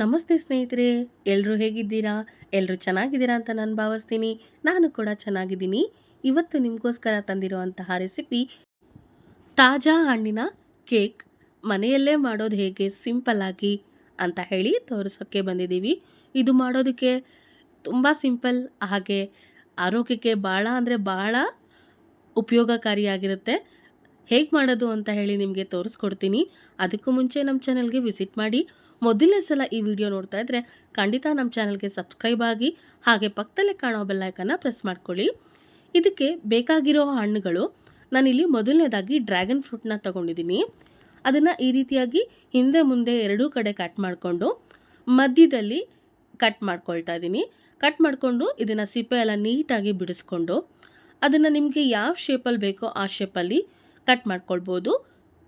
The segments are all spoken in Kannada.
ನಮಸ್ತೆ ಸ್ನೇಹಿತರೆ ಎಲ್ಲರೂ ಹೇಗಿದ್ದೀರಾ? ಎಲ್ಲರೂ ಚೆನ್ನಾಗಿದ್ದೀರಾ ಅಂತ ನಾನು ಭಾವಿಸ್ತೀನಿ. ನಾನು ಕೂಡ ಚೆನ್ನಾಗಿದ್ದೀನಿ. ಇವತ್ತು ನಿಮಗೋಸ್ಕರ ತಂದಿರುವಂತಹ ರೆಸಿಪಿ ತಾಜಾ ಹಣ್ಣಿನ ಕೇಕ್. ಮನೆಯಲ್ಲೇ ಮಾಡೋದು ಹೇಗೆ? ಸಿಂಪಲ್ ಆಗಿ ಅಂತ ಹೇಳಿ ತೋರಿಸೋಕ್ಕೆ ಬಂದಿದ್ದೀವಿ. ಇದು ಮಾಡೋದಕ್ಕೆ ತುಂಬ ಸಿಂಪಲ್, ಹಾಗೆ ಆರೋಗ್ಯಕ್ಕೆ ಭಾಳ ಅಂದರೆ ಭಾಳ ಉಪಯೋಗಕಾರಿಯಾಗಿರುತ್ತೆ. ಹೇಗೆ ಮಾಡೋದು ಅಂತ ಹೇಳಿ ನಿಮಗೆ ತೋರಿಸ್ಕೊಡ್ತೀನಿ. ಅದಕ್ಕೂ ಮುಂಚೆ ನಮ್ಮ ಚಾನಲ್ಗೆ ವಿಸಿಟ್ ಮಾಡಿ. ಮೊದಲನೇ ಸಲ ಈ ವಿಡಿಯೋ ನೋಡ್ತಾ ಇದ್ದರೆ ಖಂಡಿತ ನಮ್ಮ ಚಾನಲ್ಗೆ ಸಬ್ಸ್ಕ್ರೈಬ್ ಆಗಿ ಹಾಗೆ ಪಕ್ಕದಲ್ಲೇ ಕಾಣೋ ಬೆಲ್ಲೈಕನ್ನು ಪ್ರೆಸ್ ಮಾಡ್ಕೊಳ್ಳಿ. ಇದಕ್ಕೆ ಬೇಕಾಗಿರೋ ಹಣ್ಣುಗಳು ನಾನಿಲ್ಲಿ ಮೊದಲನೇದಾಗಿ ಡ್ರ್ಯಾಗನ್ ಫ್ರೂಟ್ನ ತೊಗೊಂಡಿದ್ದೀನಿ. ಅದನ್ನು ಈ ರೀತಿಯಾಗಿ ಹಿಂದೆ ಮುಂದೆ ಎರಡೂ ಕಡೆ ಕಟ್ ಮಾಡಿಕೊಂಡು ಮಧ್ಯದಲ್ಲಿ ಕಟ್ ಮಾಡ್ಕೊಳ್ತಾ ಇದ್ದೀನಿ. ಕಟ್ ಮಾಡಿಕೊಂಡು ಇದನ್ನು ಸಿಪ್ಪೆ ಎಲ್ಲ ನೀಟಾಗಿ ಬಿಡಿಸ್ಕೊಂಡು ಅದನ್ನು ನಿಮಗೆ ಯಾವ ಶೇಪಲ್ಲಿ ಬೇಕೋ ಆ ಶೇಪಲ್ಲಿ ಕಟ್ ಮಾಡ್ಕೊಳ್ಬೋದು.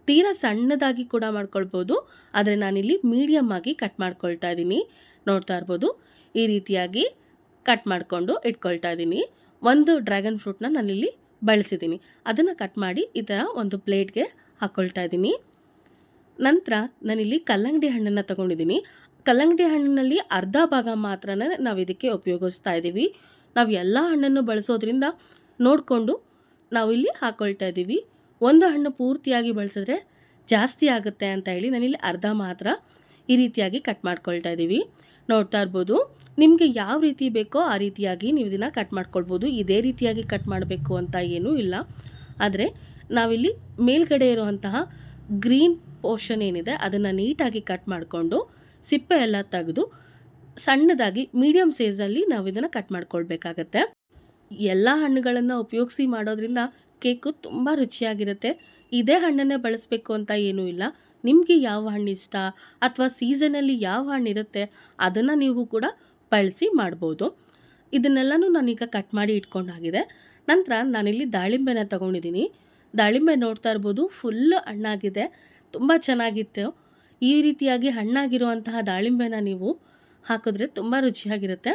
ತೀರಾ ಸಣ್ಣದಾಗಿ ಕೂಡ ಮಾಡ್ಕೊಳ್ಬೋದು. ಆದರೆ ನಾನಿಲ್ಲಿ ಮೀಡಿಯಮ್ ಆಗಿ ಕಟ್ ಮಾಡ್ಕೊಳ್ತಾ ಇದ್ದೀನಿ. ನೋಡ್ತಾ ಇರ್ಬೋದು. ಈ ರೀತಿಯಾಗಿ ಕಟ್ ಮಾಡಿಕೊಂಡು ಇಟ್ಕೊಳ್ತಾ ಇದ್ದೀನಿ. ಒಂದು ಡ್ರ್ಯಾಗನ್ ಫ್ರೂಟ್ನ ನಾನಿಲ್ಲಿ ಬಳಸಿದ್ದೀನಿ. ಅದನ್ನು ಕಟ್ ಮಾಡಿ ಈ ಥರ ಒಂದು ಪ್ಲೇಟ್ಗೆ ಹಾಕ್ಕೊಳ್ತಾ ಇದ್ದೀನಿ. ನಂತರ ನಾನಿಲ್ಲಿ ಕಲ್ಲಂಗಡಿ ಹಣ್ಣನ್ನು ತಗೊಂಡಿದ್ದೀನಿ. ಕಲ್ಲಂಗಡಿ ಹಣ್ಣಿನಲ್ಲಿ ಅರ್ಧ ಭಾಗ ಮಾತ್ರನೇ ನಾವು ಇದಕ್ಕೆ ಉಪಯೋಗಿಸ್ತಾ ಇದ್ದೀವಿ ನಾವು ಎಲ್ಲ ಹಣ್ಣನ್ನು ಬಳಸೋದ್ರಿಂದ ನೋಡಿಕೊಂಡು ನಾವು ಇಲ್ಲಿ ಹಾಕ್ಕೊಳ್ತಾ ಇದ್ದೀವಿ ಒಂದು ಹಣ್ಣು ಪೂರ್ತಿಯಾಗಿ ಬಳಸಿದ್ರೆ ಜಾಸ್ತಿ ಆಗುತ್ತೆ ಅಂತ ಹೇಳಿ ನಾನಿಲ್ಲಿ ಅರ್ಧ ಮಾತ್ರ ಈ ರೀತಿಯಾಗಿ ಕಟ್ ಮಾಡ್ಕೊಳ್ತಾ ಇದ್ದೀವಿ. ನೋಡ್ತಾ ಇರ್ಬೋದು, ನಿಮಗೆ ಯಾವ ರೀತಿ ಬೇಕೋ ಆ ರೀತಿಯಾಗಿ ನೀವು ಇದನ್ನು ಕಟ್ ಮಾಡ್ಕೊಳ್ಬೋದು. ಇದೇ ರೀತಿಯಾಗಿ ಕಟ್ ಮಾಡಬೇಕು ಅಂತ ಏನೂ ಇಲ್ಲ. ಆದರೆ ನಾವಿಲ್ಲಿ ಮೇಲ್ಗಡೆ ಇರುವಂತಹ ಗ್ರೀನ್ ಪೋರ್ಷನ್ ಏನಿದೆ, ಅದನ್ನು ನೀಟಾಗಿ ಕಟ್ ಮಾಡಿಕೊಂಡು ಸಿಪ್ಪೆ ಎಲ್ಲ ತೆಗೆದು ಸಣ್ಣದಾಗಿ ಮೀಡಿಯಮ್ ಸೈಜಲ್ಲಿ ನಾವು ಇದನ್ನು ಕಟ್ ಮಾಡ್ಕೊಳ್ಬೇಕಾಗತ್ತೆ. ಎಲ್ಲ ಹಣ್ಣುಗಳನ್ನು ಉಪಯೋಗಿಸಿ ಮಾಡೋದ್ರಿಂದ ಕೇಕು ತುಂಬ ರುಚಿಯಾಗಿರುತ್ತೆ. ಇದೇ ಹಣ್ಣನ್ನೇ ಬಳಸಬೇಕು ಅಂತ ಏನೂ ಇಲ್ಲ. ನಿಮಗೆ ಯಾವ ಹಣ್ಣು ಇಷ್ಟ? ಅಥವಾ ಸೀಸನಲ್ಲಿ ಯಾವ ಹಣ್ಣು ಇರುತ್ತೆ? ಅದನ್ನು ನೀವು ಕೂಡ ಬಳಸಿ ಮಾಡ್ಬೋದು. ಇದನ್ನೆಲ್ಲನೂ ನಾನೀಗ ಕಟ್ ಮಾಡಿ ಇಟ್ಕೊಂಡಾಗಿದೆ. ನಂತರ ನಾನಿಲ್ಲಿ ದಾಳಿಂಬೆನ ತಗೊಂಡಿದ್ದೀನಿ ದಾಳಿಂಬೆ ನೋಡ್ತಾ ಇರ್ಬೋದು ಫುಲ್ ಹಣ್ಣಾಗಿದೆ. ತುಂಬ ಚೆನ್ನಾಗಿತ್ತು. ಈ ರೀತಿಯಾಗಿ ಹಣ್ಣಾಗಿರುವಂತಹ ದಾಳಿಂಬೆನ ನೀವು ಹಾಕಿದ್ರೆ ತುಂಬ ರುಚಿಯಾಗಿರುತ್ತೆ.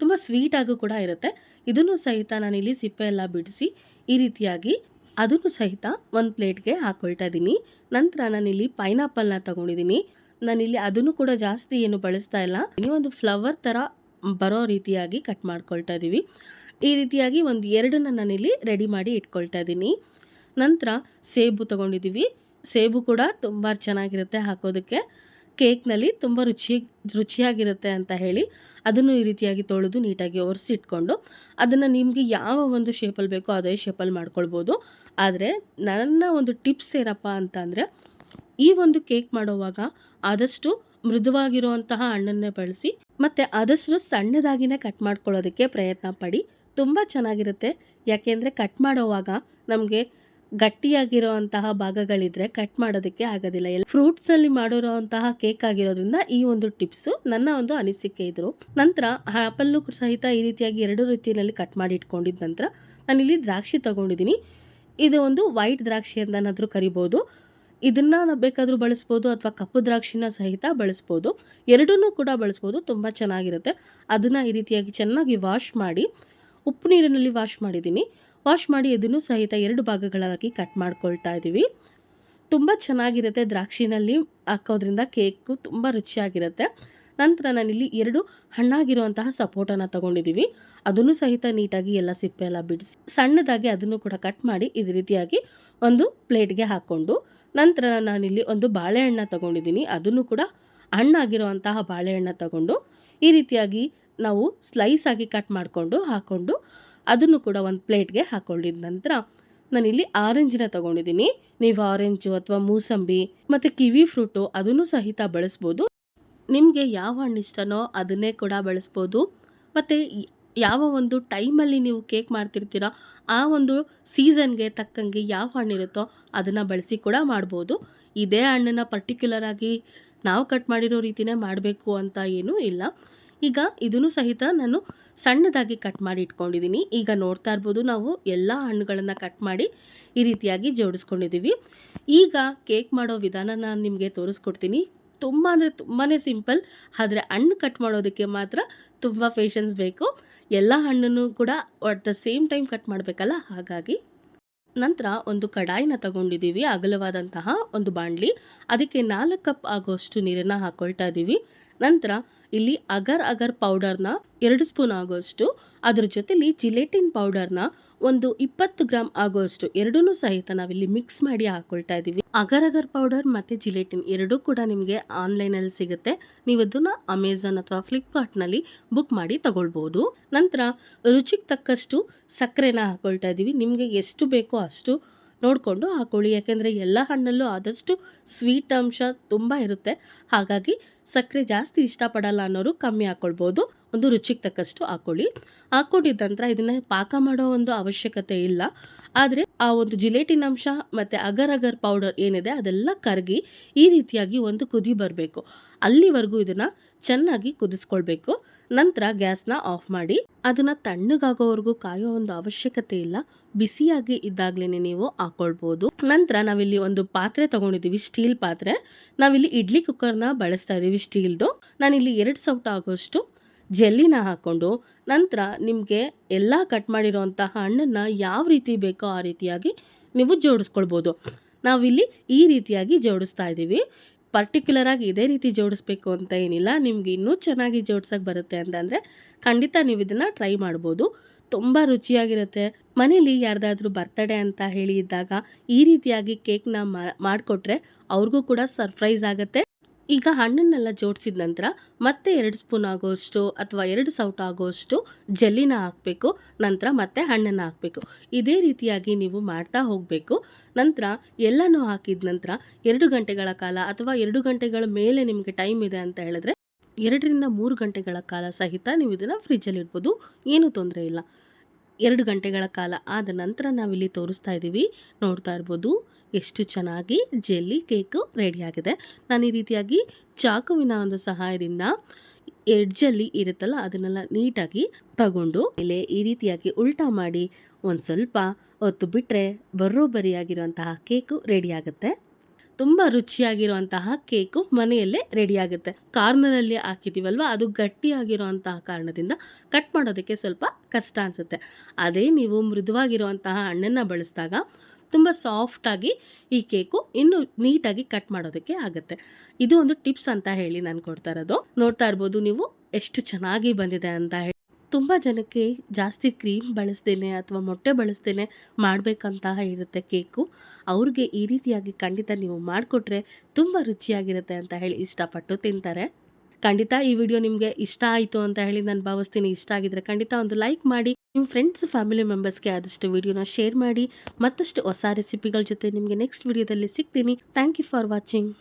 ತುಂಬ ಸ್ವೀಟಾಗೂ ಕೂಡ ಇರುತ್ತೆ. ಇದನ್ನು ಸಹಿತ ನಾನಿಲ್ಲಿ ಸಿಪ್ಪೆ ಎಲ್ಲ ಬಿಡಿಸಿ ಈ ರೀತಿಯಾಗಿ ಅದನ್ನು ಸಹಿತ ಒಂದು ಪ್ಲೇಟ್ಗೆ ಹಾಕ್ಕೊಳ್ತಾ ಇದ್ದೀನಿ. ನಂತರ ನಾನಿಲ್ಲಿ ಪೈನಾಪಲ್ನ ತಗೊಂಡಿದ್ದೀನಿ. ನಾನಿಲ್ಲಿ ಅದನ್ನು ಕೂಡ ಜಾಸ್ತಿ ಏನು ಬಳಸ್ತಾ ಇಲ್ಲ. ಒಂದು ಫ್ಲವರ್ ಥರ ಬರೋ ರೀತಿಯಾಗಿ ಕಟ್ ಮಾಡ್ಕೊಳ್ತಾ ಇದ್ದೀವಿ ಈ ರೀತಿಯಾಗಿ ಒಂದು ಎರಡನ್ನ ನಾನಿಲ್ಲಿ ರೆಡಿ ಮಾಡಿ ಇಟ್ಕೊಳ್ತಾ ಇದ್ದೀನಿ ನಂತರ ಸೇಬು ತೊಗೊಂಡಿದ್ದೀವಿ ಸೇಬು ಕೂಡ ತುಂಬ ಚೆನ್ನಾಗಿರುತ್ತೆ ಹಾಕೋದಕ್ಕೆ. ಕೇಕ್ನಲ್ಲಿ ತುಂಬ ರುಚಿ ರುಚಿಯಾಗಿರುತ್ತೆ ಅಂತ ಹೇಳಿ ಅದನ್ನು ಈ ರೀತಿಯಾಗಿ ತೊಳೆದು ನೀಟಾಗಿ ಒರೆಸಿಟ್ಕೊಂಡು ಅದನ್ನು ನಿಮಗೆ ಯಾವ ಒಂದು ಶೇಪಲ್ಲಿ ಬೇಕೋ ಅದೇ ಶೇಪಲ್ಲಿ ಮಾಡ್ಕೊಳ್ಬೋದು. ಆದರೆ ನನ್ನ ಒಂದು ಟಿಪ್ಸ್ ಏನಪ್ಪ ಅಂತಂದರೆ, ಈ ಒಂದು ಕೇಕ್ ಮಾಡುವಾಗ ಆದಷ್ಟು ಮೃದುವಾಗಿರುವಂತಹ ಹಣ್ಣನ್ನೇ ಬಳಸಿ, ಮತ್ತು ಆದಷ್ಟು ಸಣ್ಣದಾಗಿನೇ ಕಟ್ ಮಾಡ್ಕೊಳ್ಳೋದಕ್ಕೆ ಪ್ರಯತ್ನ ಪಡಿ. ತುಂಬ ಚೆನ್ನಾಗಿರುತ್ತೆ. ಯಾಕೆಂದರೆ ಕಟ್ ಮಾಡೋವಾಗ ನಮಗೆ ಗಟ್ಟಿಯಾಗಿರುವಂತಹ ಭಾಗಗಳಿದ್ರೆ ಕಟ್ ಮಾಡೋದಕ್ಕೆ ಆಗೋದಿಲ್ಲ. ಎಲ್ಲ ಫ್ರೂಟ್ಸಲ್ಲಿ ಮಾಡಿರುವಂತಹ ಕೇಕ್ ಆಗಿರೋದ್ರಿಂದ ಈ ಒಂದು ಟಿಪ್ಸ್ ನನ್ನ ಒಂದು ಅನಿಸಿಕೆ ಇದ್ರು ನಂತರ ಆಪಲ್ಲು ಸಹಿತ ಈ ರೀತಿಯಾಗಿ ಎರಡು ರೀತಿಯಲ್ಲಿ ಕಟ್ ಮಾಡಿ ಇಟ್ಕೊಂಡಿದ್ದ ನಂತರ ನಾನಿಲ್ಲಿ ದ್ರಾಕ್ಷಿ ತಗೊಂಡಿದ್ದೀನಿ. ಇದು ಒಂದು ವೈಟ್ ದ್ರಾಕ್ಷಿ ಅಂತನಾದರೂ ಕರಿಬೋದು. ಇದನ್ನು ಬೇಕಾದರೂ ಬಳಸ್ಬೋದು ಅಥವಾ ಕಪ್ಪು ದ್ರಾಕ್ಷಿನ ಸಹಿತ ಬಳಸ್ಬೋದು. ಎರಡನ್ನೂ ಕೂಡ ಬಳಸ್ಬೋದು, ತುಂಬ ಚೆನ್ನಾಗಿರುತ್ತೆ. ಅದನ್ನು ಈ ರೀತಿಯಾಗಿ ಚೆನ್ನಾಗಿ ವಾಶ್ ಮಾಡಿ, ಉಪ್ಪು ನೀರಿನಲ್ಲಿ ವಾಶ್ ಮಾಡಿದ್ದೀನಿ. ವಾಶ್ ಮಾಡಿ ಇದನ್ನು ಸಹಿತ ಎರಡು ಭಾಗಗಳಾಗಿ ಕಟ್ ಮಾಡ್ಕೊಳ್ತಾ ಇದ್ದೀವಿ. ತುಂಬ ಚೆನ್ನಾಗಿರುತ್ತೆ ದ್ರಾಕ್ಷಿನಲ್ಲಿ ಹಾಕೋದ್ರಿಂದ ಕೇಕು ತುಂಬ ರುಚಿಯಾಗಿರುತ್ತೆ. ನಂತರ ನಾನಿಲ್ಲಿ ಎರಡು ಹಣ್ಣಾಗಿರುವಂತಹ ಸಪೋಟನ ತೊಗೊಂಡಿದ್ದೀವಿ. ಅದನ್ನು ಸಹಿತ ನೀಟಾಗಿ ಎಲ್ಲ ಸಿಪ್ಪೆ ಎಲ್ಲ ಬಿಡಿಸಿ ಸಣ್ಣದಾಗಿ ಅದನ್ನು ಕೂಡ ಕಟ್ ಮಾಡಿ ಇದು ರೀತಿಯಾಗಿ ಒಂದು ಪ್ಲೇಟ್ಗೆ ಹಾಕ್ಕೊಂಡು ನಂತರ ನಾನಿಲ್ಲಿ ಒಂದು ಬಾಳೆಹಣ್ಣ ತೊಗೊಂಡಿದ್ದೀನಿ. ಅದನ್ನು ಕೂಡ ಹಣ್ಣಾಗಿರುವಂತಹ ಬಾಳೆಹಣ್ಣ ತಗೊಂಡು ಈ ರೀತಿಯಾಗಿ ನಾವು ಸ್ಲೈಸ್ ಆಗಿ ಕಟ್ ಮಾಡಿಕೊಂಡು ಹಾಕ್ಕೊಂಡು ಅದನ್ನು ಕೂಡ ಒಂದು ಪ್ಲೇಟ್ಗೆ ಹಾಕೊಂಡಿದ ನಂತರ ನಾನಿಲ್ಲಿ ಆರೆಂಜಿನ ತಗೊಂಡಿದ್ದೀನಿ. ನೀವು ಆರೆಂಜು ಅಥವಾ ಮೂಸಂಬಿ ಮತ್ತು ಕಿವಿ ಫ್ರೂಟು ಅದನ್ನು ಸಹಿತ ಬಳಸ್ಬೋದು. ನಿಮಗೆ ಯಾವ ಹಣ್ಣು ಇಷ್ಟನೋ ಅದನ್ನೇ ಕೂಡ ಬಳಸ್ಬೋದು. ಮತ್ತು ಯಾವ ಒಂದು ಟೈಮಲ್ಲಿ ನೀವು ಕೇಕ್ ಮಾಡ್ತಿರ್ತೀರೋ ಆ ಒಂದು ಸೀಸನ್ಗೆ ತಕ್ಕಂಗೆ ಯಾವ ಹಣ್ಣಿರುತ್ತೋ ಅದನ್ನು ಬಳಸಿ ಕೂಡ ಮಾಡ್ಬೋದು. ಇದೇ ಹಣ್ಣನ್ನು ಪರ್ಟಿಕ್ಯುಲರ್ ಆಗಿ ನಾವು ಕಟ್ ಮಾಡಿರೋ ರೀತಿನೇ ಮಾಡಬೇಕು ಅಂತ ಏನೂ ಇಲ್ಲ. ಈಗ ಇದನ್ನು ಸಹಿತ ನಾನು ಸಣ್ಣದಾಗಿ ಕಟ್ ಮಾಡಿ ಇಟ್ಕೊಂಡಿದ್ದೀನಿ. ಈಗ ನೋಡ್ತಾ ಇರ್ಬೋದು ನಾವು ಎಲ್ಲ ಹಣ್ಣುಗಳನ್ನು ಕಟ್ ಮಾಡಿ ಈ ರೀತಿಯಾಗಿ ಜೋಡಿಸ್ಕೊಂಡಿದ್ದೀವಿ. ಈಗ ಕೇಕ್ ಮಾಡೋ ವಿಧಾನ ನಾನು ನಿಮಗೆ ತೋರಿಸ್ಕೊಡ್ತೀನಿ. ತುಂಬ ಅಂದರೆ ತುಂಬಾ ಸಿಂಪಲ್ ಆದರೆ ಹಣ್ಣು ಕಟ್ ಮಾಡೋದಕ್ಕೆ ಮಾತ್ರ ತುಂಬ ಪೇಷನ್ಸ್ ಬೇಕು. ಎಲ್ಲ ಹಣ್ಣನ್ನು ಕೂಡ at the same time cut ಮಾಡಬೇಕಲ್ಲ? ಹಾಗಾಗಿ ನಂತರ ಒಂದು ಕಡಾಯಿನ ತಗೊಂಡಿದ್ದೀವಿ, ಅಗಲವಾದಂತಹ ಒಂದು ಬಾಂಡ್ಲಿ. ಅದಕ್ಕೆ ನಾಲ್ಕು ಕಪ್ ಆಗೋಷ್ಟು ನೀರನ್ನು ಹಾಕ್ಕೊಳ್ತಾ ಇದ್ದೀವಿ. ನಂತರ ಇಲ್ಲಿ ಅಗರ್ ಅಗರ್ ಪೌಡರ್ನ ಎರಡು ಸ್ಪೂನ್ ಆಗೋಷ್ಟು ಅದ್ರ ಜೊತೆಲಿ ಜಿಲೇಟಿನ್ ಪೌಡರ್ನ ಒಂದು ಇಪ್ಪತ್ತು ಗ್ರಾಮ್ ಆಗೋಷ್ಟು ಎರಡೂ ಸಹಿತ ನಾವಿಲ್ಲಿ ಮಿಕ್ಸ್ ಮಾಡಿ ಹಾಕೊಳ್ತಾ ಇದ್ದೀವಿ ಅಗರ್ ಅಗರ್ ಪೌಡರ್ ಮತ್ತು ಜಿಲೇಟಿನ್ ಎರಡೂ ಕೂಡ ನಿಮಗೆ ಆನ್ಲೈನಲ್ಲಿ ಸಿಗುತ್ತೆ. ನೀವು ಅದನ್ನು ಅಮೆಝಾನ್ ಅಥವಾ ಫ್ಲಿಪ್ಕಾರ್ಟ್ನಲ್ಲಿ ಬುಕ್ ಮಾಡಿ ತಗೊಳ್ಬೋದು. ನಂತರ ರುಚಿಗೆ ತಕ್ಕಷ್ಟು ಸಕ್ಕರೆನ ಹಾಕೊಳ್ತಾ ಇದ್ದೀವಿ ನಿಮಗೆ ಎಷ್ಟು ಬೇಕೋ ಅಷ್ಟು ನೋಡಿಕೊಂಡು ಹಾಕೊಳ್ಳಿ. ಯಾಕೆಂದರೆ ಎಲ್ಲ ಹಣ್ಣಲ್ಲೂ ಆದಷ್ಟು ಸ್ವೀಟ್ ಅಂಶ ತುಂಬ ಇರುತ್ತೆ. ಹಾಗಾಗಿ ಸಕ್ಕರೆ ಜಾಸ್ತಿ ಇಷ್ಟಪಡಲ್ಲ ಅನ್ನೋರು ಕಮ್ಮಿ ಹಾಕ್ಕೊಳ್ಬೋದು ಒಂದು ರುಚಿಗೆ ತಕ್ಕಷ್ಟು ಹಾಕ್ಕೊಳ್ಳಿ ಹಾಕ್ಕೊಂಡಿದ್ದ ನಂತರ ಇದನ್ನು ಪಾಕ ಮಾಡೋ ಒಂದು ಅವಶ್ಯಕತೆ ಇಲ್ಲ. ಆದರೆ ಆ ಒಂದು ಜಿಲೇಟಿನ್ ಅಂಶ ಮತ್ತು ಅಗರ್ ಅಗರ್ ಪೌಡರ್ ಏನಿದೆ ಅದೆಲ್ಲ ಕರಗಿ ಈ ರೀತಿಯಾಗಿ ಒಂದು ಕುದಿ ಬರಬೇಕು. ಅಲ್ಲಿವರೆಗೂ ಇದನ್ನು ಚೆನ್ನಾಗಿ ಕುದಿಸ್ಕೊಳ್ಬೇಕು. ನಂತರ ಗ್ಯಾಸ್ನ ಆಫ್ ಮಾಡಿ ಅದನ್ನು ತಣ್ಣಗಾಗೋವರೆಗೂ ಕಾಯೋ ಒಂದು ಅವಶ್ಯಕತೆ ಇಲ್ಲ. ಬಿಸಿಯಾಗಿ ಇದ್ದಾಗಲೇ ನೀವು ಹಾಕೊಳ್ಬೋದು. ನಂತರ ನಾವಿಲ್ಲಿ ಒಂದು ಪಾತ್ರೆ ತಗೊಂಡಿದ್ದೀವಿ, ಸ್ಟೀಲ್ ಪಾತ್ರೆ. ನಾವಿಲ್ಲಿ ಇಡ್ಲಿ ಕುಕ್ಕರ್ನ ಬಳಸ್ತಾ ಇದ್ದೀವಿ, ಸ್ಟೀಲ್ದು. ನಾನಿಲ್ಲಿ ಎರಡು ಸೌಟ ಆಗೋಷ್ಟು ಜೆಲ್ಲಿನ ಹಾಕ್ಕೊಂಡು ನಂತರ ನಿಮಗೆ ಎಲ್ಲ ಕಟ್ ಮಾಡಿರೋಂತಹ ಹಣ್ಣನ್ನು ಯಾವ ರೀತಿ ಬೇಕೋ ಆ ರೀತಿಯಾಗಿ ನೀವು ಜೋಡಿಸ್ಕೊಳ್ಬೋದು. ನಾವಿಲ್ಲಿ ಈ ರೀತಿಯಾಗಿ ಜೋಡಿಸ್ತಾ ಇದ್ದೀವಿ. ಪರ್ಟಿಕ್ಯುಲರಾಗಿ ಇದೇ ರೀತಿ ಜೋಡಿಸ್ಬೇಕು ಅಂತ ಏನಿಲ್ಲ. ನಿಮ್ಗೆ ಇನ್ನೂ ಚೆನ್ನಾಗಿ ಜೋಡ್ಸೋಕೆ ಬರುತ್ತೆ ಅಂತಂದರೆ ಖಂಡಿತ ನೀವು ಇದನ್ನು ಟ್ರೈ ಮಾಡ್ಬೋದು. ತುಂಬ ರುಚಿಯಾಗಿರುತ್ತೆ. ಮನೇಲಿ ಯಾರ್ದಾದ್ರೂ ಬರ್ತಡೇ ಅಂತ ಹೇಳಿ ಇದ್ದಾಗ ಈ ರೀತಿಯಾಗಿ ಕೇಕ್ನ ಮಾಡಿಕೊಟ್ರೆ ಅವ್ರಿಗೂ ಕೂಡ ಸರ್ಪ್ರೈಸ್ ಆಗುತ್ತೆ. ಈಗ ಹಣ್ಣನ್ನೆಲ್ಲ ಜೋಡಿಸಿದ ನಂತರ ಮತ್ತೆ ಎರಡು ಸ್ಪೂನ್ ಆಗೋಷ್ಟು ಅಥವಾ ಎರಡು ಸೌಟ್ ಆಗೋಷ್ಟು ಜೆಲ್ಲಿನ ಹಾಕಬೇಕು. ನಂತರ ಮತ್ತೆ ಹಣ್ಣನ್ನು ಹಾಕಬೇಕು. ಇದೇ ರೀತಿಯಾಗಿ ನೀವು ಮಾಡ್ತಾ ಹೋಗಬೇಕು. ನಂತರ ಎಲ್ಲನೂ ಹಾಕಿದ ನಂತರ ಎರಡು ಗಂಟೆಗಳ ಕಾಲ ಅಥವಾ ಎರಡು ಗಂಟೆಗಳ ಮೇಲೆ ನಿಮಗೆ ಟೈಮ್ ಇದೆ ಅಂತ ಹೇಳಿದ್ರೆ ಎರಡರಿಂದ ಮೂರು ಗಂಟೆಗಳ ಕಾಲ ಸಹಿತ ನೀವು ಇದನ್ನು ಫ್ರಿಜ್ಜಲ್ಲಿ ಇಡ್ಬೋದು. ಏನೂ ತೊಂದರೆ ಇಲ್ಲ. ಎರಡು ಗಂಟೆಗಳ ಕಾಲ ಆದ ನಂತರ ನಾವಿಲ್ಲಿ ತೋರಿಸ್ತಾ ಇದ್ದೀವಿ. ನೋಡ್ತಾ ಇರ್ಬೋದು ಎಷ್ಟು ಚೆನ್ನಾಗಿ ಜೆಲ್ಲಿ ಕೇಕು ರೆಡಿಯಾಗಿದೆ ನಾನು ಈ ರೀತಿಯಾಗಿ ಚಾಕುವಿನ ಒಂದು ಸಹಾಯದಿಂದ ಎಡ್ಜಲ್ಲಿ ಇರುತ್ತಲ್ಲ ಅದನ್ನೆಲ್ಲ ನೀಟಾಗಿ ತಗೊಂಡು ಇಲ್ಲಿ ಈ ರೀತಿಯಾಗಿ ಉಲ್ಟಾ ಮಾಡಿ ಒಂದು ಸ್ವಲ್ಪ ಹೊತ್ತು ಬಿಟ್ಟರೆ ಬರೋಬ್ಬರಿಯಾಗಿರುವಂತಹ ಕೇಕು ರೆಡಿ ಆಗುತ್ತೆ. ತುಂಬ ರುಚಿಯಾಗಿರುವಂತಹ ಕೇಕು ಮನೆಯಲ್ಲೇ ರೆಡಿ ಆಗುತ್ತೆ ಕಾರ್ನರಲ್ಲಿ ಹಾಕಿದ್ದೀವಲ್ವ ಅದು ಗಟ್ಟಿಯಾಗಿರುವಂತಹ ಕಾರಣದಿಂದ ಕಟ್ ಮಾಡೋದಕ್ಕೆ ಸ್ವಲ್ಪ ಕಷ್ಟ ಅನಿಸುತ್ತೆ. ಅದೇ ನೀವು ಮೃದುವಾಗಿರುವಂತಹ ಹಣ್ಣನ್ನು ಬಳಸಿದಾಗ ತುಂಬ ಸಾಫ್ಟಾಗಿ ಈ ಕೇಕು ಇನ್ನೂ ನೀಟಾಗಿ ಕಟ್ ಮಾಡೋದಕ್ಕೆ ಆಗುತ್ತೆ. ಇದು ಒಂದು ಟಿಪ್ಸ್ ಅಂತ ಹೇಳಿ ನಾನು ಕೊಡ್ತಾ ಇರೋದು. ನೋಡ್ತಾ ಇರ್ಬೋದು ನೀವು ಎಷ್ಟು ಚೆನ್ನಾಗಿ ಬಂದಿದೆ ಅಂತ ತುಂಬ ಜನಕ್ಕೆ ಜಾಸ್ತಿ ಕ್ರೀಮ್ ಬಳಸ್ದೇನೆ ಅಥವಾ ಮೊಟ್ಟೆ ಬಳಸ್ದೇನೆ ಮಾಡಬೇಕಂತ ಇರುತ್ತೆ ಕೇಕು. ಅವ್ರಿಗೆ ಈ ರೀತಿಯಾಗಿ ಖಂಡಿತ ನೀವು ಮಾಡಿಕೊಟ್ರೆ ತುಂಬ ರುಚಿಯಾಗಿರುತ್ತೆ ಅಂತ ಹೇಳಿ ಇಷ್ಟಪಟ್ಟು ತಿಂತಾರೆ. ಖಂಡಿತ ಈ ವಿಡಿಯೋ ನಿಮಗೆ ಇಷ್ಟ ಆಯಿತು ಅಂತ ಹೇಳಿ ನಾನು ಭಾವಿಸ್ತೀನಿ. ಇಷ್ಟ ಆಗಿದ್ರೆ ಖಂಡಿತ ಒಂದು ಲೈಕ್ ಮಾಡಿ, ನಿಮ್ಮ ಫ್ರೆಂಡ್ಸ್, ಫ್ಯಾಮಿಲಿ ಮೆಂಬರ್ಸ್ಗೆ ಆದಷ್ಟು ವಿಡಿಯೋನ ಶೇರ್ ಮಾಡಿ. ಮತ್ತಷ್ಟು ಹೊಸ ರೆಸಿಪಿಗಳ ಜೊತೆ ನಿಮಗೆ ನೆಕ್ಸ್ಟ್ ವಿಡಿಯೋದಲ್ಲಿ ಸಿಗ್ತೀನಿ. Thank you for watching.